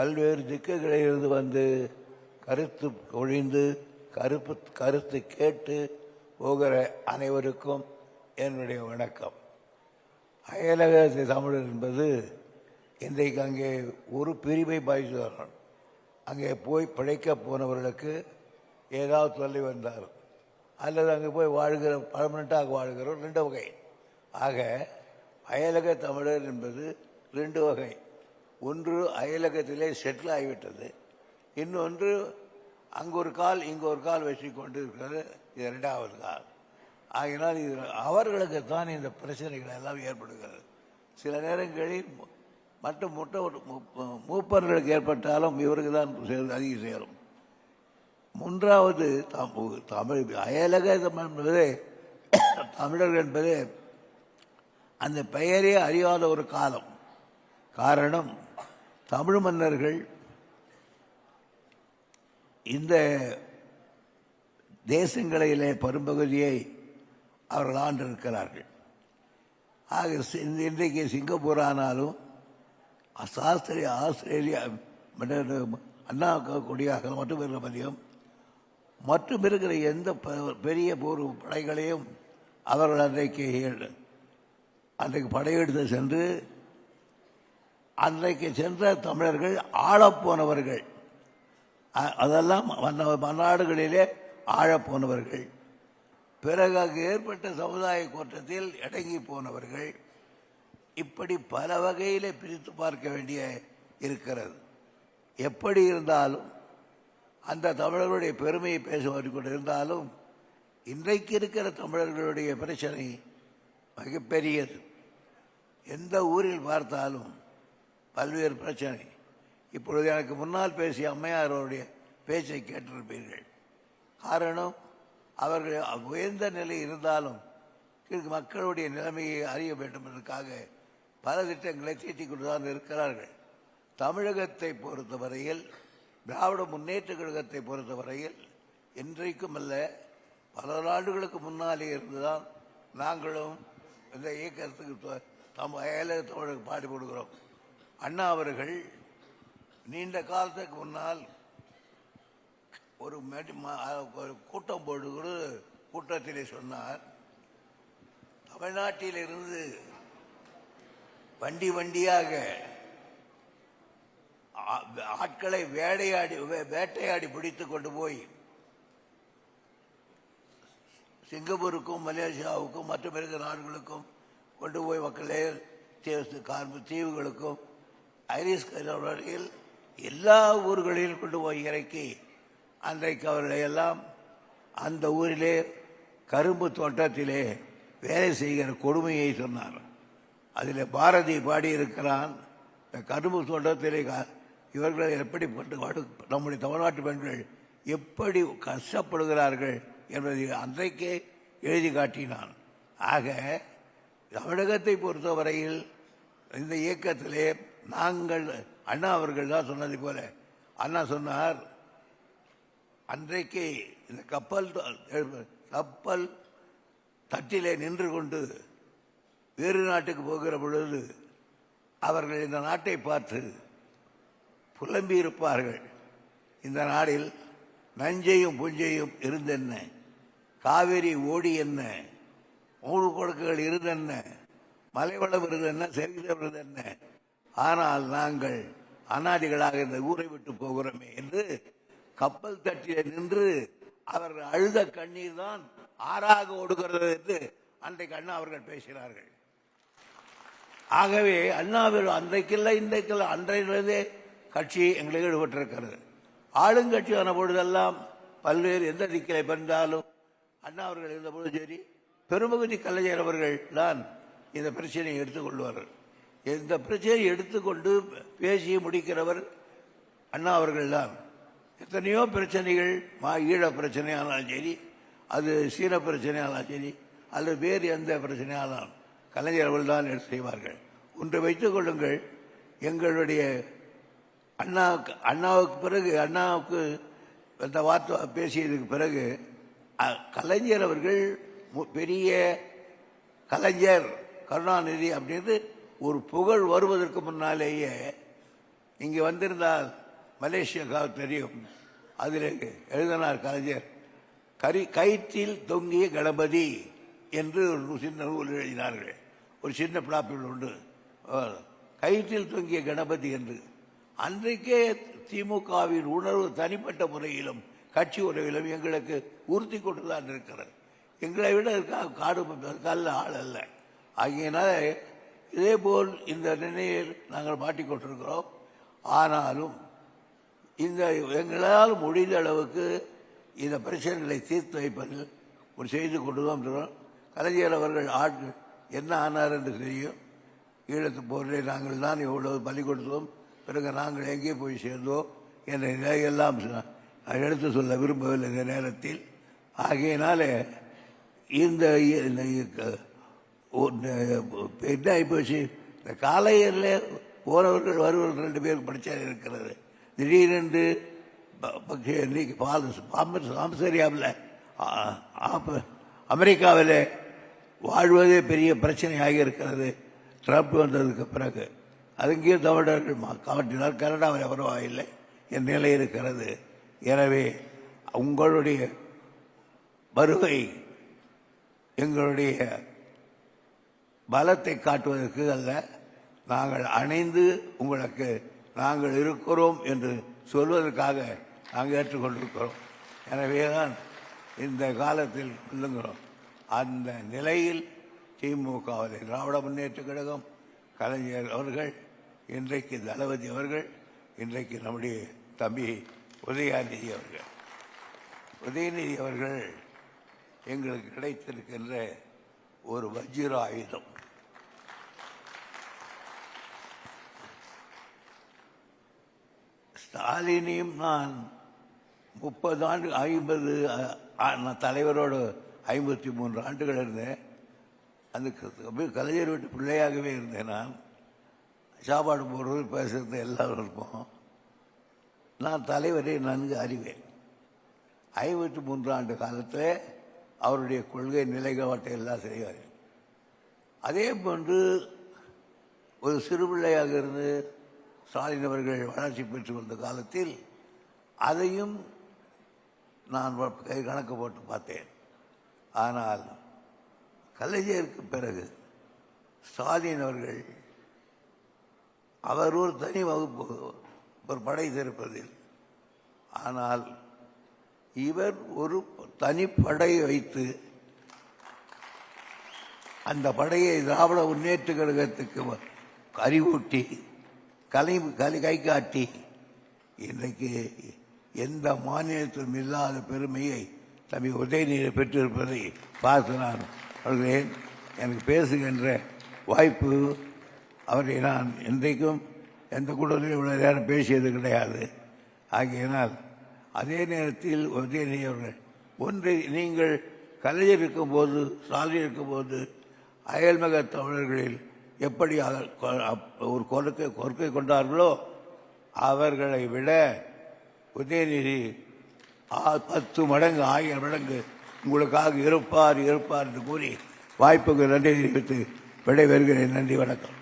பல்வேறு திக்குகளிலிருந்து வந்து கருத்து ஒழிந்து கருப்பு கருத்து கேட்டு போகிற அனைவருக்கும் என்னுடைய வணக்கம். அயலக தமிழர் என்பது இன்றைக்கு அங்கே ஒரு பிரிவை பாய்ச்சுவார்கள் அங்கே போய் பிழைக்க போனவர்களுக்கு ஏதாவது சொல்லி வந்தார். அல்லது அங்கே போய் வாழ்கிற பர்மனண்ட்டாக வாழ்கிறோம் ரெண்டு வகை. ஆக அயலக தமிழர் என்பது ரெண்டு வகை. ஒன்று அயலகத்திலே செட்டில் ஆகிவிட்டது. இன்னொன்று அங்கு ஒரு கால் இங்கு ஒரு கால் வச்சு கொண்டு இருக்கிறது இது இரண்டாவது கால். ஆகினால் இது அவர்களுக்கு தான் இந்த பிரச்சனைகள் எல்லாம் ஏற்படுகிறது. சில நேரங்களில் மற்ற முட்ட மூப்பர்களுக்கு ஏற்பட்டாலும் இவருக்கு தான் சேர்ந்து அதிகம் சேரும். மூன்றாவது தம்- தமிழ் அயலக என்பது தமிழர்கள் என்பது அந்த பெயரே அறியாத ஒரு காலம். காரணம் தமிழ் மன்னர்கள் இந்த தேசங்களிலே பெரும்பகுதியை அவர்கள் ஆண்டிருக்கிறார்கள். ஆக சி- இந்த- இன்றைக்கு சிங்கப்பூர் ஆனாலும் சாஸ்திரிய ஆஸ்திரேலியா அண்ணா கொடியாக மட்டும் இருக்கிற மதியம் மற்றும் இருக்கிற எந்த ப- பெரிய போர் படைகளையும் அவர்கள் அன்றைக்கு அன்றைக்கு படையெடுத்து சென்று அன்றைக்கு சென்ற தமிழர்கள் ஆளப்போனவர்கள். அதெல்லாம் மன்னாடுகளிலே ஆழப்போனவர்கள். பிறகு அங்கு ஏற்பட்ட சமுதாய கூட்டத்தில் இடங்கி போனவர்கள். இப்படி பல வகையில் பிரித்து பார்க்க வேண்டிய இருக்கிறது. எப்படி இருந்தாலும் அந்த தமிழர்களுடைய பெருமையை பேசுவது கொண்டு இருந்தாலும் இன்றைக்கு இருக்கிற தமிழர்களுடைய பிரச்சனை மிகப்பெரியது. எந்த ஊரில் பார்த்தாலும் பல்வேறு பிரச்சனை. இப்பொழுது எனக்கு முன்னால் பேசிய அம்மையார் அவருடைய பேச்சை கேட்டிருப்பீர்கள். காரணம் அவர்கள் உயர்ந்த நிலை இருந்தாலும் மக்களுடைய நிலைமையை அறிய வேண்டும் என்பதற்காக பல திட்டங்களை தீட்டிக் கொண்டுதான் இருக்கிறார்கள். தமிழகத்தை பொறுத்தவரையில் திராவிட முன்னேற்ற கழகத்தை பொறுத்தவரையில் இன்றைக்கும் அல்ல பல ஆண்டுகளுக்கு முன்னாலே இருந்துதான் நாங்களும் இந்த இயக்கத்துக்கு தொ- தம் அயலக தமிழக பாடுபடுகிறோம். அண்ணா அவர்கள் நீண்ட காலத்துக்கு முன்னால் ஒரு ம- கூட்டம் போடுகிற கூட்டத்திலே சொன்னார். தமிழ்நாட்டிலிருந்து வண்டி வண்டியாக ஆட்களை வேடையாடி வே- வேட்டையாடி பிடித்து கொண்டு போய் சிங்கப்பூருக்கும் மலேசியாவுக்கும் மற்ற பிறகு நாடுகளுக்கும் கொண்டு போய் மக்களே தீவுகளுக்கும் ஐரிஸ் கடற்கரையில் எல்லா ஊர்களிலும் கொண்டு போய் இறக்கி அன்றைக்கு அவர்களை எல்லாம் அந்த ஊரிலே கரும்பு தோட்டத்திலே வேலை செய்கிற கொடுமையை சொன்னார். அதில் பாரதி பாடியிருக்கிறான் இந்த கரும்பு தோட்டத்திலே க- இவர்கள் எப்படிப்பட்டு நம்முடைய தமிழ்நாட்டு பெண்கள் எப்படி கஷ்டப்படுகிறார்கள் என்பதை அன்றைக்கே எழுதி காட்டினான். ஆக தமிழகத்தை பொறுத்தவரையில் இந்த இயக்கத்திலே நாங்கள் அண்ணா அவர்கள் தான் சொன்னது போல. அண்ணா சொன்னார் அன்றைக்கு இந்த கப்பல் கப்பல் தட்டிலே நின்று கொண்டு வேறு நாட்டுக்கு போகிற பொழுது அவர்கள் இந்த நாட்டை பார்த்து புலம்பி இருப்பார்கள். இந்த நாடில் நஞ்சையும் புஞ்சையும் இருந்தென்ன? காவேரி ஓடி என்ன? மூணு கொடுக்குகள் இருந்தென்ன? மலைவளம் இருந்தென்ன? செல்கிதம் இருந்தென்ன? ஆனால் நாங்கள் அனாதிகளாக இந்த ஊரை விட்டு போகிறோமே என்று கப்பல் தட்டில நின்று அவர்கள் அழுத கண்ணீர் தான் ஆறாக ஓடுகிறது என்று அன்றைக்கு அண்ணா அவர்கள் பேசினார்கள். ஆகவே அண்ணாவில் அன்றைக்கில்லை இன்றைக்கில்லை அன்றையிலிருந்தே கட்சி எங்களுக்கு ஈடுபட்டிருக்கிறது. ஆளுங்கட்சியான பொழுதெல்லாம் பல்வேறு எந்த திக்கிலை பிறந்தாலும் அண்ணா அவர்கள் இருந்த பொழுது சரி பெரும்பகுதி கலைஞர் அவர்கள் தான் இந்த பிரச்சனையை எடுத்துக்கொள்வார்கள் இந்த பிரச்சனையை எடுத்துக்கொண்டு பேசி முடிக்கிறவர் அண்ணா அவர்கள் தான் எத்தனையோ பிரச்சனைகள் மா ஈழ பிரச்சனையானாலும் சரி அது சீன பிரச்சனையானாலும் சரி அல்லது வேறு எந்த பிரச்சனையானாலும் கலைஞர் அவர்கள் தான் எடுத்து செய்வார்கள். ஒன்று வைத்துக் கொள்ளுங்கள் எங்களுடைய அண்ணாவுக்கு அண்ணாவுக்கு பிறகு அண்ணாவுக்கு இந்த வார்த்தை பேசியதுக்கு பிறகு கலைஞர் அவர்கள் மு- பெரிய கலைஞர் கருணாநிதி அப்படின்னு ஒரு புகழ் வருவதற்கு முன்னாலேயே இங்கே வந்திருந்தால் மலேசியாக்காக தெரியும். அதில் எழுதினார் கலைஞர் கரி கயிற்றில் தொங்கிய கணபதி என்று ஒரு சின்ன நூல் எழுதினார்கள். ஒரு சின்ன பிளாப்பில் உண்டு. கயிற்றில் தொங்கிய கணபதி என்று. அன்றைக்கே திமுகவின் உணர்வு தனிப்பட்ட முறையிலும் கட்சி உறவிலும் எங்களுக்கு உறுதி கொண்டுதான் இருக்கிறது. எங்களை விட இருக்கா- காடு கல்ல ஆள் அல்ல. ஆகியனால இதேபோல் இந்த நிலையில் நாங்கள் மாட்டிக்கொண்டிருக்கிறோம். ஆனாலும் இந்த எங்களால் முடிந்த அளவுக்கு இந்த பிரச்சனைகளை தீர்த்து வைப்பதில் ஒரு செய்து கொண்டு தான் கலைஞர் அவர்கள் ஆட்கள் என்ன ஆனார் என்று தெரியும். ஈழத்து போரில் நாங்கள் தான் இவ்வளவு பலி கொடுத்தோம். பிறகு நாங்கள் எங்கே போய் சேர்ந்தோம் என்ற நிலையெல்லாம் எடுத்து சொல்ல விரும்பவில்லை இந்த நேரத்தில். ஆகையினாலே இந்த இந்த என்ன ஆகிப்போச்சு இந்த காலையில் போனவர்கள் வருவர்கள் ரெண்டு பேருக்கு படிச்சா இருக்கிறது. திடீரென்று இன்னைக்கு பால் அமெரிக்காவில் வாழ்வதே பெரிய பிரச்சனையாக இருக்கிறது. ட்ரம்ப் வந்ததுக்கு பிறகு. அதுங்கேயும் தமிழர்கள் மா- காட்டினார் கனடாவில் பரவாயில்லை என் நிலை இருக்கிறது. எனவே உங்களுடைய வருகை எங்களுடைய பலத்தை காட்டுவதற்கு அல்ல. நாங்கள் அணைந்து உங்களுக்கு நாங்கள் இருக்கிறோம் என்று சொல்வதற்காக நாங்கள் ஏற்றுக்கொண்டிருக்கிறோம். எனவே தான் இந்த காலத்தில் சொல்லுகிறோம். அந்த நிலையில் திமுகவில் திராவிட முன்னேற்ற கழகம் கலைஞர் அவர்கள் இன்றைக்கு தளபதி அவர்கள் இன்றைக்கு நம்முடைய தம்பி உதயாநிதி அவர்கள். உதயநிதி அவர்கள் எங்களுக்கு கிடைத்திருக்கின்ற ஒரு வஜ்ர ஆயுதம் ஸ்டாலினையும் நான் முப்பது ஆண்டு ஐம்பது நான் தலைவரோடு ஐம்பத்தி மூன்று ஆண்டுகள் இருந்தேன். அந்த கலைஞர் வீட்டு பிள்ளையாகவே இருந்தேன் நான். சாப்பாடு போடுறது பேசுறது எல்லாரும் இருப்போம். நான் தலைவரை நன்கு அறிவேன். ஐம்பத்தி மூன்று ஆண்டு காலத்தில் அவருடைய கொள்கை நிலைகளவற்றை எல்லாம் செய்வார். அதே போன்று ஒரு சிறு பிள்ளையாக இருந்து ஸ்டாலின் அவர்கள் வளர்ச்சி பெற்று வந்த காலத்தில் அதையும் நான் கை கணக்கு போட்டு பார்த்தேன். ஆனால் கலைஞருக்கு பிறகு ஸ்டாலின் அவர்கள் அவர் ஒரு தனி வகுப்பு ஒரு படை திறப்பதில். ஆனால் இவர் ஒரு தனிப்படை வைத்து அந்த படையை திராவிட முன்னேற்ற கழகத்துக்கு அறிவூட்டி கலை கலை கை காட்டி இன்றைக்கு எந்த மாநிலத்திலும் இல்லாத பெருமையை தம்பி உதயநிதி பெற்றிருப்பதை பார்த்து நான் சொல்கிறேன் எனக்கு பேசுகின்ற வாய்ப்பு அவரை நான் இன்றைக்கும் எந்த கூட்டத்திலும் இவ்வளோ நேரம் பேசியது கிடையாது. ஆகையினால் அதே நேரத்தில் உதயநிதி அவர்கள் ஒன்று நீங்கள் கலைஞர் இருக்கும்போது சாலை இருக்கும்போது அயல்மக தமிழர்களில் எப்படி அவர் ஒரு கொள்கை கொள்கை கொண்டார்களோ அவர்களை விட உதயநிதி பத்து மடங்கு ஆயிரம் மடங்கு உங்களுக்காக இருப்பார் இருப்பார் என்று கூறி வாய்ப்புக்கு நன்றி தெரிவித்து விடைபெறுகிறேன். நன்றி வணக்கம்.